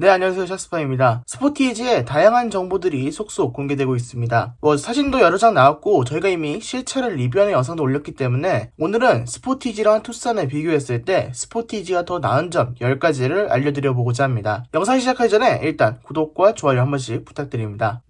네, 안녕하세요. 샤스파입니다. 스포티지에 다양한 정보들이 속속 공개되고 있습니다. 뭐, 사진도 여러 장 나왔고, 저희가 이미 실차를 리뷰하는 영상도 올렸기 때문에, 오늘은 스포티지랑 투싼을 비교했을 때, 스포티지가 더 나은 점 10가지를 알려드려 보고자 합니다. 영상 시작하기 전에 일단 구독과 좋아요 한 번씩 부탁드립니다.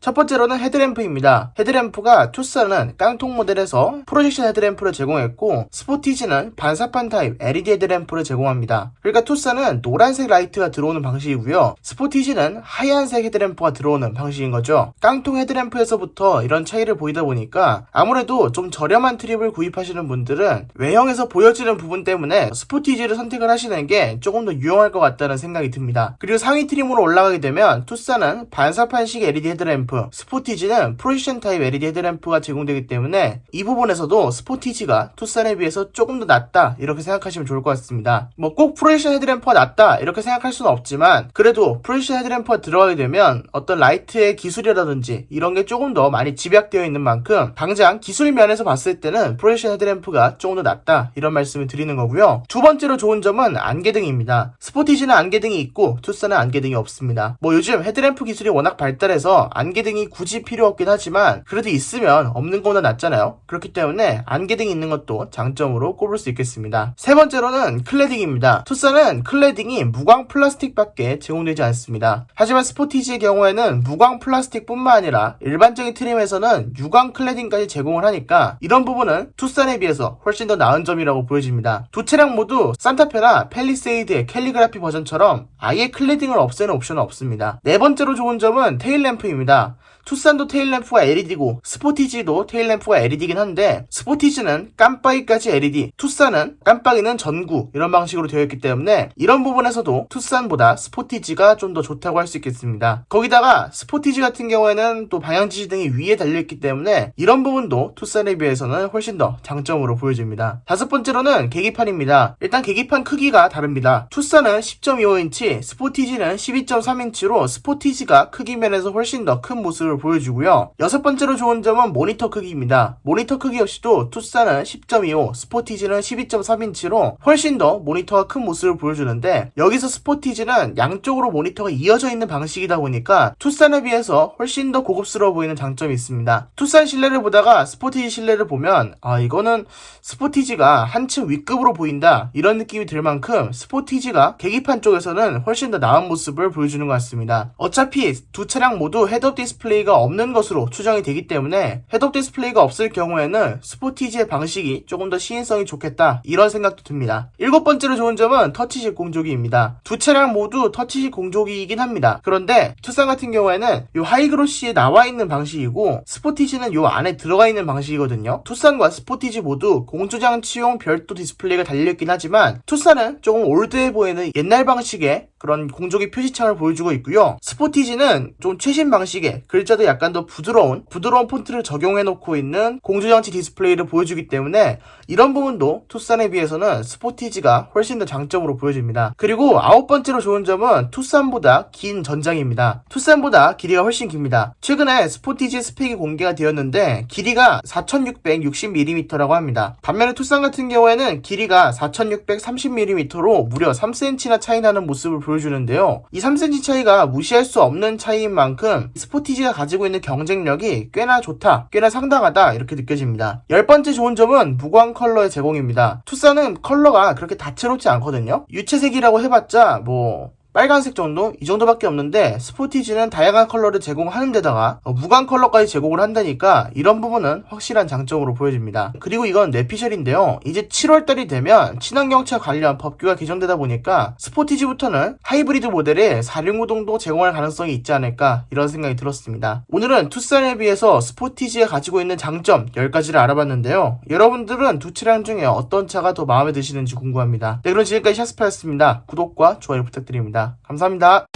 첫 번째로는 헤드램프입니다. 헤드램프가 투싼은 깡통 모델에서 프로젝션 헤드램프를 제공했고 스포티지는 반사판 타입 LED 헤드램프를 제공합니다. 그러니까 투싼은 노란색 라이트가 들어오는 방식이고요. 스포티지는 하얀색 헤드램프가 들어오는 방식인 거죠. 깡통 헤드램프에서부터 이런 차이를 보이다 보니까 아무래도 좀 저렴한 트립을 구입하시는 분들은 외형에서 보여지는 부분 때문에 스포티지를 선택을 하시는 게 조금 더 유용할 것 같다는 생각이 듭니다. 그리고 상위 트림으로 올라가게 되면 투싼은 반사판식 LED 헤드램프 스포티지는 프로젝션 타입 LED 헤드램프가 제공되기 때문에 이 부분에서도 스포티지가 투싼에 비해서 조금 더 낫다 이렇게 생각하시면 좋을 것 같습니다. 뭐 꼭 프로젝션 헤드램프가 낫다 이렇게 생각할 수는 없지만 그래도 프로젝션 헤드램프가 들어가게 되면 어떤 라이트의 기술이라든지 이런 게 조금 더 많이 집약되어 있는 만큼 당장 기술 면에서 봤을 때는 프로젝션 헤드램프가 조금 더 낫다 이런 말씀을 드리는 거고요. 두 번째로 좋은 점은 안개등입니다. 스포티지는 안개등이 있고 투싼은 안개등이 없습니다. 뭐 요즘 헤드램프 기술이 워낙 발달해서 안개 등이 굳이 필요 없긴 하지만 그래도 있으면 없는 거보다 낫잖아요. 그렇기 때문에 안개등이 있는 것도 장점으로 꼽을 수 있겠습니다. 세 번째로는 클레딩입니다. 투싼은 클레딩이 무광 플라스틱밖에 제공되지 않습니다. 하지만 스포티지의 경우에는 무광 플라스틱뿐만 아니라 일반적인 트림에서는 유광 클레딩까지 제공을 하니까 이런 부분은 투싼에 비해서 훨씬 더 나은 점이라고 보여집니다. 두 차량 모두 산타페나 펠리세이드의 캘리그라피 버전처럼 아예 클레딩을 없애는 옵션은 없습니다. 네 번째로 좋은 점은 테일램프입니다. 투싼도 테일램프가 LED고 스포티지도 테일램프가 LED긴 한데 스포티지는 깜빡이까지 LED, 투싼은 깜빡이는 전구 이런 방식으로 되어 있기 때문에 이런 부분에서도 투싼보다 스포티지가 좀 더 좋다고 할 수 있겠습니다. 거기다가 스포티지 같은 경우에는 또 방향지시 등이 위에 달려있기 때문에 이런 부분도 투싼에 비해서는 훨씬 더 장점으로 보여집니다. 다섯 번째로는 계기판입니다. 일단 계기판 크기가 다릅니다. 투싼은 10.25인치, 스포티지는 12.3인치로 스포티지가 크기 면에서 훨씬 더큰 모습을 보여주고요. 여섯 번째로 좋은 점은 모니터 크기입니다. 모니터 크기 역시도 투싼은 10.25, 스포티지는 12.3인치로 훨씬 더 모니터가 큰 모습을 보여주는데 여기서 스포티지는 양쪽으로 모니터가 이어져 있는 방식이다 보니까 투싼에 비해서 훨씬 더 고급스러워 보이는 장점이 있습니다. 투싼 실내를 보다가 스포티지 실내를 보면 아 이거는 스포티지가 한층 윗급으로 보인다 이런 느낌이 들 만큼 스포티지가 계기판 쪽에서는 훨씬 더 나은 모습을 보여주는 것 같습니다. 어차피 두 차량 모두 헤드업 디스 플레이가 없는 것으로 추정이 되기 때문에 헤드업 디스플레이가 없을 경우에는 스포티지의 방식이 조금 더 시인성이 좋겠다 이런 생각도 듭니다. 일곱 번째로 좋은 점은 터치식 공조기입니다. 두 차량 모두 터치식 공조기이긴 합니다. 그런데 투싼 같은 경우에는 이 하이그로시에 나와 있는 방식이고 스포티지는 이 안에 들어가 있는 방식이거든요. 투싼과 스포티지 모두 공조장치용 별도 디스플레이가 달려있긴 하지만 투싼은 조금 올드해 보이는 옛날 방식의 그런 공조기 표시창을 보여주고 있고요. 스포티지는 좀 최신 방식의 글자도 약간 더 부드러운 부드러운 폰트를 적용해 놓고 있는 공조장치 디스플레이를 보여주기 때문에 이런 부분도 투싼에 비해서는 스포티지가 훨씬 더 장점으로 보여집니다. 그리고 아홉 번째로 좋은 점은 투싼보다 긴 전장입니다. 투싼보다 길이가 훨씬 깁니다. 최근에 스포티지 스펙이 공개가 되었는데 길이가 4660mm라고 합니다. 반면에 투싼 같은 경우에는 길이가 4630mm로 무려 3cm나 차이 나는 모습을 보여주는데요. 이 3cm 차이가 무시할 수 없는 차이인 만큼 스포티 지가 가지고 있는 경쟁력이 꽤나 좋다, 꽤나 상당하다 이렇게 느껴집니다. 열 번째 좋은 점은 무광 컬러의 제공입니다. 투싼은 컬러가 그렇게 다채롭지 않거든요. 유채색이라고 해봤자 뭐 빨간색 정도? 이 정도밖에 없는데 스포티지는 다양한 컬러를 제공하는 데다가 어, 무광 컬러까지 제공을 한다니까 이런 부분은 확실한 장점으로 보여집니다. 그리고 이건 뇌피셜인데요. 이제 7월달이 되면 친환경차 관련 법규가 개정되다 보니까 스포티지부터는 하이브리드 모델의 4륜구동도 제공할 가능성이 있지 않을까 이런 생각이 들었습니다. 오늘은 투싼에 비해서 스포티지가 가지고 있는 장점 10가지를 알아봤는데요. 여러분들은 두 차량 중에 어떤 차가 더 마음에 드시는지 궁금합니다. 네 그럼 지금까지 샤스파였습니다. 구독과 좋아요 부탁드립 니다. 감사합니다.